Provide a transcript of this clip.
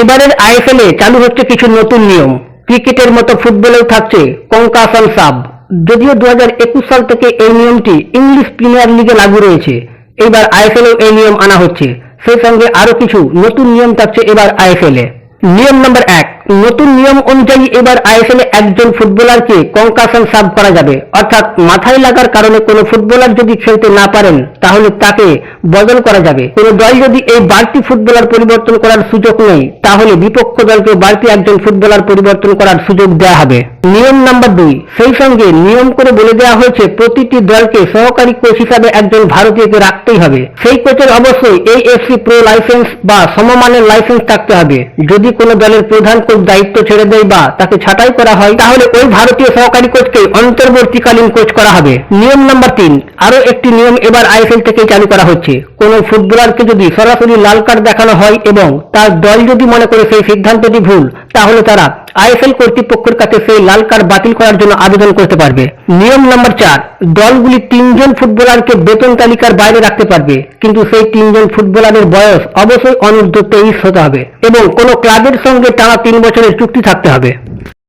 এবারের আইএসএল এ চালু হচ্ছে কিছু নতুন নিয়ম। ক্রিকেটের মতো ফুটবলেও থাকছে কঙ্কাসন সাব। যদিও দু হাজার একুশ সাল থেকে এই নিয়মটি ইংলিশ প্রিমিয়ার লিগে লাগু রয়েছে। এবার এ এই নিয়ম আনা হচ্ছে। সেই সঙ্গে আরও কিছু নতুন নিয়ম থাকছে এবার আইএসএল এ নিয়ম নম্বর এক নতুন নিয়ম অনুযায়ী এবার আইএসএল একজন ফুটবলারকে কঙ্কাসন সাব করা যাবে। অর্থাৎ মাথায় লাগার কারণে কোনো ফুটবলার যদি খেলতে না পারেন, তাহলে তাকে বদল করা যাবে। কোনো দল যদি এই বাড়তি ফুটবলার পরিবর্তন করার সুযোগ নেই তাহলে বিপক্ষ দলকে বাড়তি একজন ফুটবলার পরিবর্তন করার সুযোগ দেওয়া হবে। নিয়ম নাম্বার দুই, সেই সঙ্গে নিয়ম করে বলে দেওয়া হয়েছে, প্রতিটি দলকে সহকারী কোচ হিসাবে একজন ভারতীয়কে রাখতেই হবে। সেই কোচের অবশ্যই এই এফসি প্রো লাইসেন্স বা সমমানের লাইসেন্স থাকতে হবে। যদি কোনো দলের প্রধান কোচ দায়িত্ব ছেড়ে দেয় বা তাকে ছাঁটাই করা হয়, তাহলে ওই ভারতীয় সহকারী কোচকে অন্তর্বর্তীকালীন কোচ করা হবে। নিয়ম নাম্বার তিন আরও একটি নিয়ম এবার আইএসএল থেকে চালু করা হচ্ছে। কোন ফুটবলারকে যদি সরাসরি লাল কার্ড দেখানো হয় এবং তার দল যদি মনে করে সেই সিদ্ধান্তটি ভুল, তাহলে তারা আইএসএল কর্তৃপক্ষের কাছে সেই লাল কার্ড বাতিল করার জন্য আবেদন করতে পারবে। নিয়ম নাম্বার চার, দলগুলি তিনজন ফুটবলারকে বেতন তালিকার বাইরে রাখতে পারবে, কিন্তু সেই তিনজন ফুটবলারের বয়স অবশ্যই অনূর্ধ্ব তেইশ হতে হবে এবং কোনো ক্লাবের সঙ্গে টানা তিন বছরের চুক্তি থাকতে হবে।